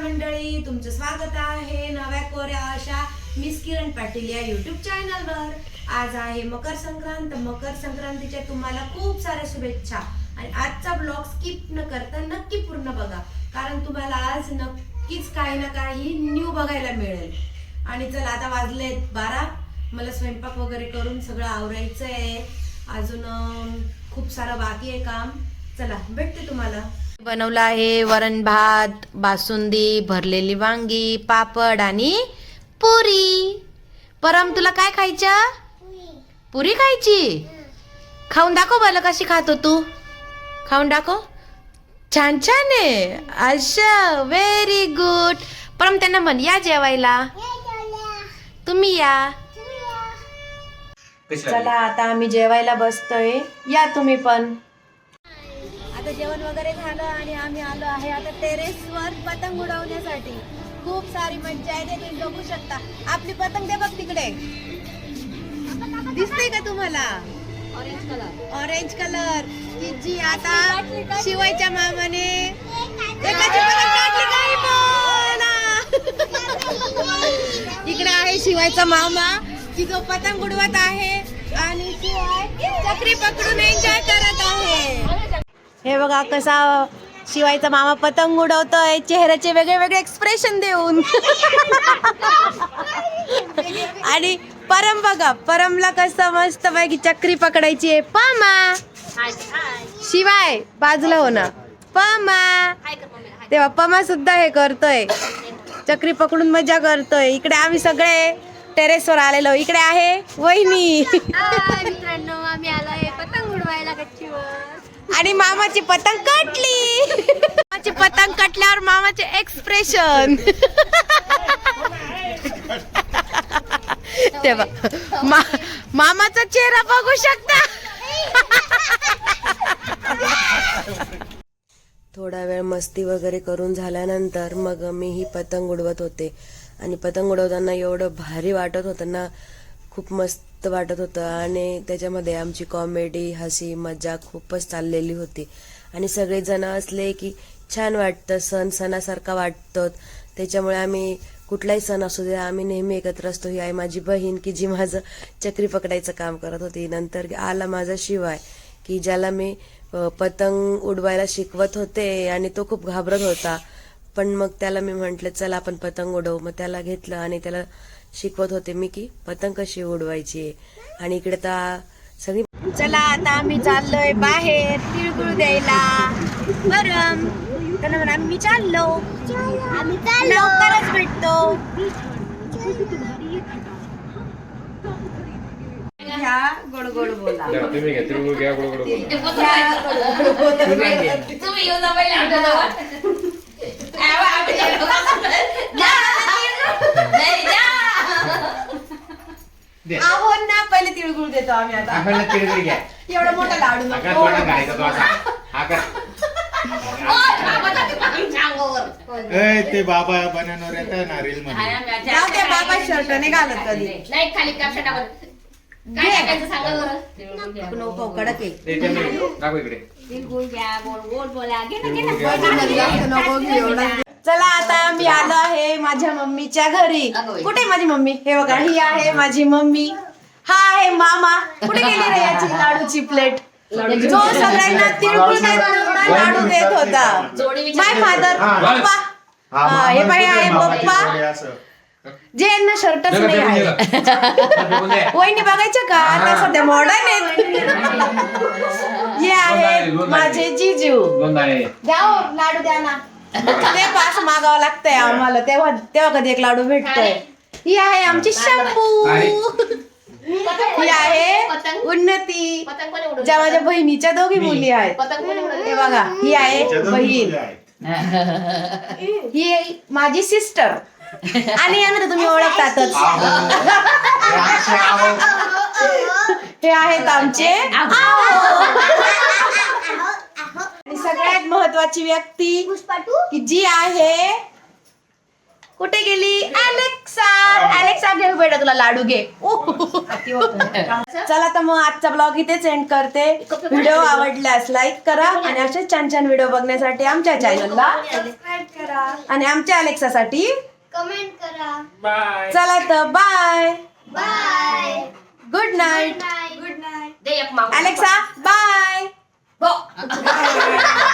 मंडळी तुमचं स्वागत आहे नव्या कोऱ्या अशा मिस किरण पाटील या युट्यूब चॅनलवर आज आहे मकर संक्रांत. मकर संक्रांतीच्या तुम्हाला खूप साऱ्या शुभेच्छा. आणि आजचा ब्लॉग स्किप न करता नक्की पूर्ण बघा. कारण तुम्हाला आज नक्कीच काही ना काही न्यू बघायला मिळेल. आणि चला आता वाजले बारा. मला स्वयंपाक वगैरे करून सगळं आवरायचं आहे अजून खूप सारं बाकी आहे काम. चला भेटते तुम्हाला. बनवलं आहे. वरण भात बासुंदी भरलेली वांगी पापड आणि पुरी. परम तुला काय खायचं? पुरी खायची? खाऊन दाखव मला कशी खातो तू. खाऊन दाखव. छान छान आहे. अच्छा व्हेरी गुड परम त्यांना म्हण या जेवायला. तुम्ही या. चला आता आम्ही जेवायला बसतोय. या तुम्ही पण. आता जेवण वगैरे झालं आणि आम्ही आलो आहे आता टेरेसवर पतंग उडवण्यासाठी. खूप सारी मज्जा आहे ते तुम्ही बघू शकता. आपली पतंग दे बघ तिकडे. दिसते का तुम्हाला? ऑरेंज कलर ऑरेंज कलर की जी आता शिवायच्या मामाने. इकडे आहे शिवायचा मामा. की जो पतंग उडवत आहे आणि शिवाय चक्री पकडून एन्जॉय करत आहे. हे बघा कसा शिवायचा मामा पतंग उडवतोय चेहऱ्याचे वेगळे वेगळे एक्सप्रेशन देऊन. आणि परम बघा परमला कसं मस्त पैकी चक्री पकडायची आहे. पामा शिवाय बाजूला हो ना. पमा तेव्हा पमा सुद्धा हे करतोय. चक्री पकडून मजा करतोय. इकडे आम्ही सगळे टेरेसवर आलेलो. इकडे आहे वहिनी. मित्रांनो आम्ही आलोय पतंग उडवायला गच्चीवर. आणि मामाची पतंग कटली. मामाची पतंग कटल्यावर मामाचे एक्सप्रेशन तेव्हा मा मामाचा चेहरा बघू शकता. थोडा वेळ मस्ती वगैरे करून झाल्यानंतर मग मी ही पतंग उडवत होते. आणि पतंग उडवताना एवढं भारी वाटत होतं ना खूप मस्त वाटत होतं आणि त्याच्यामध्ये आमची कॉमेडी हसी मजा खूपच चाललेली होती. आणि सगळेजण असले की छान वाटतं सण सणासारखा वाटतं त्याच्यामुळे आम्ही कुठलाही सण असू दे आम्ही नेहमी एकत्र असतो. ही आहे माझी बहीण की जी माझं चक्री पकडायचं काम करत होती. नंतर आला माझा शिवाय की ज्याला मी पतंग उडवायला शिकवत होते आणि तो खूप घाबरत होता. पण मग त्याला मी म्हंटलं चला आपण पतंग उडवू. मग त्याला घेतलं आणि त्याला शिकवत होते मी की पतंग कशी उडवायची. आणि इकडे तर सगळी चला आता आम्ही चाललोय बाहेर तिळगुळ द्यायला. बरं त्यांना म्हणा मी चाललो. आम्ही लवकरच भेटतो. गोड गोड बोला. तुम्ही घ्या तिळगुळ घ्या गोड गोड बोला. तुम्ही येऊन देतो आम्ही आता. घ्या. एवढा मोठा लाडू आकार नको थोडा घालायचा तो असा बाबा. ए, ते बनवणार येत ना रील मध्ये. जाऊ दे, बाबा शर्ट नाही घालत कधी. नाही खाली कॅप्शन टाकत काय टाकायचं सांगा बरं? नको कडक आहे. ते इथे दाखव इकडे. तिळगुळ घ्या गोड गोड बोला. घे ना घे ना. तिळगुळ घ्या. चला आता आम्ही आलो आहे माझ्या मम्मीच्या घरी. अगं बाई. कुठे आहे माझी मम्मी? हे बघा ही आहे माझी मम्मी. हा आहे मामा. कुठे गेली रे याची लाडूची प्लेट जो सगळ्यांना तिळगुळ देत नव्हता, लाडू देत होता. My father. पप्पा. हा, हे बाई आहे पप्पा. जे यांना शर्टच नाही आहे. वहिनी बघायचं का? आता सध्या मॉडर्न आहेत. हे आहे माझे जिजू. द्या हो, लाडू द्या ना. ते पास मागावं लागतंय आम्हाला. तेव्हा तेव्हा कधी एक लाडू भेटतोय. ही आहे आमची शंभू आणि? ही आहे उन्नती? ज्या माझ्या बहिणीच्या दोघी मुली आहेत? हे बघा ही आहे बहीण. ही आहे माझी सिस्टर आणि यांना तुम्ही ओळखतातच हे. हे आहेत आमचे सगळ्यात महत्वाची व्यक्ती की जी आहे कुठे गेली? अलेक्सा. अलेक्सा घेऊ बेटा तुला लाडू घे. चला तर मग आजचा ब्लॉग इथेच एंड करते. व्हिडिओ आवडल्यास लाईक करा आणि असेच छान छान व्हिडिओ बघण्यासाठी आमच्या चॅनलला आणि आमच्या अलेक्सासाठी कमेंट करा. चला तर bye bye good night good night Alexa bye